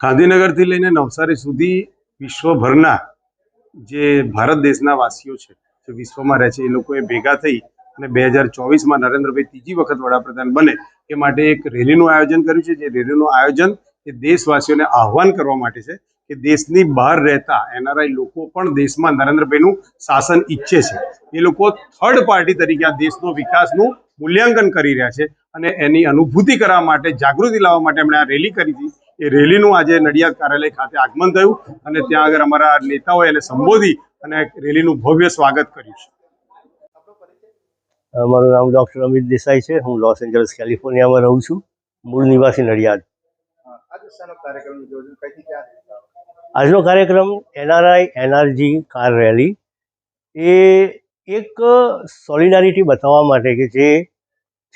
ગાંધીનગરથી લઈને નવસારી સુધી વિશ્વભરના જે ભારત દેશના વાસીઓ છે, જે વિશ્વમાં રહે છે, એ લોકોએ ભેગા થઈ અને બે હજાર ચોવીસમાં નરેન્દ્રભાઈ ત્રીજી વખત વડાપ્રધાન બને એ માટે એક રેલીનું આયોજન કર્યું છે. જે રેલીનું આયોજન એ દેશવાસીઓને આહવાન કરવા માટે છે કે દેશની બહાર રહેતા એનઆરઆઈ લોકો પણ દેશમાં નરેન્દ્રભાઈનું શાસન ઈચ્છે છે. એ લોકો થર્ડ પાર્ટી તરીકે આ દેશનો વિકાસનું મૂલ્યાંકન કરી રહ્યા છે અને એની અનુભૂતિ કરવા માટે, જાગૃતિ લાવવા માટે એમણે આ રેલી કરી હતી. એ રેલીનું આજે નડિયાદ કાર્યાલય ખાતે આગમન થયું અને ત્યાં આગળ અમારા નેતાઓએ એને સંબોધી અને રેલીનું ભવ્ય સ્વાગત કર્યું છે. મારું નામ ડૉક્ટર અમિત દેસાઈ છે. હું લોસ એન્જલસ, કેલિફોર્નિયામાં રહું છું. મૂળ નિવાસી નડિયાદ. આજનો કાર્યક્રમ એનઆરઆઈ એનઆરજી કાર રેલી. એ એક સોલિડારિટી બતાવવા માટે કે જે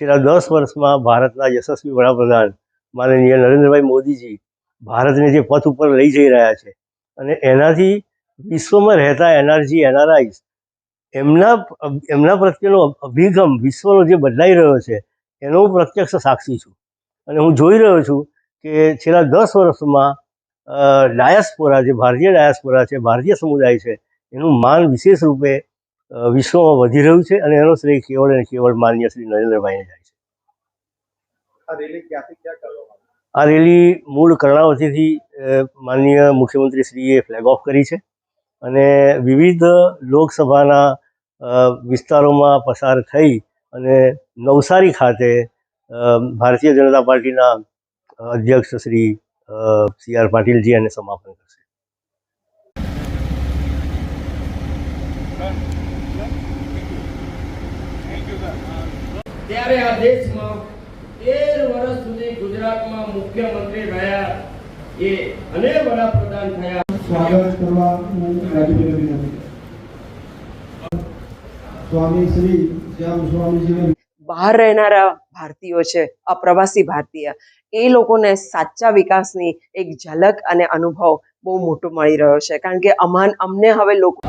છેલ્લા દસ વર્ષમાં ભારતના યશસ્વી વડાપ્રધાન માનનીય નરેન્દ્રભાઈ મોદીજી ભારતને જે પથ ઉપર લઈ જઈ રહ્યા છે. અને એનાથી વિશ્વમાં રહેતા એનઆરજી એનઆરઆઈસ એમના એમના પ્રત્યેનો અભિગમ વિશ્વનો જે બદલાઈ રહ્યો છે, એનો હું પ્રત્યક્ષ સાક્ષી છું. અને હું જોઈ રહ્યો છું કે છેલ્લા દસ વર્ષમાં ડાયસ્પોરા જે ભારતીય ડાયાસ્પોરા છે ભારતીય સમુદાય છે એનું માન વિશેષ રૂપે વિશ્વમાં વધી રહ્યું છે અને એનો શ્રેય કેવળ અને કેવળ માન્ય શ્રી નરેન્દ્રભાઈને જાય છે. આ રેલી મૂળ કર્ણાવતીથી માનનીય મુખ્યમંત્રી શ્રીએ ફ્લેગ ઓફ કરી છે અને વિવિધ લોકસભાના વિસ્તારોમાં પસાર થઈ અને નવસારી ખાતે ભારતીય જનતા પાર્ટીના અધ્યક્ષ શ્રી સી આર પાટીલજી અને સમાપન કરશે. ત્યારે આ દેશમાં તેર વર્ષ સુધી ગુજરાતમાં મુખ્યમંત્રી રહ્યા એ અને વડાપ્રધાન થયા. સ્વાગત કરવા હું રાજ્યપાલને વિનંતી સ્વામી શ્રી શ્યામ સ્વામીજીને બહાર રહેનારા ભારતીયો છે, અપ્રવાસી ભારતીય. એ લોકોને સાચા વિકાસની એક ઝલક અને અનુભવ બહુ મોટો મળી રહ્યો છે. કારણ કે અમાન અમને હવે લોકો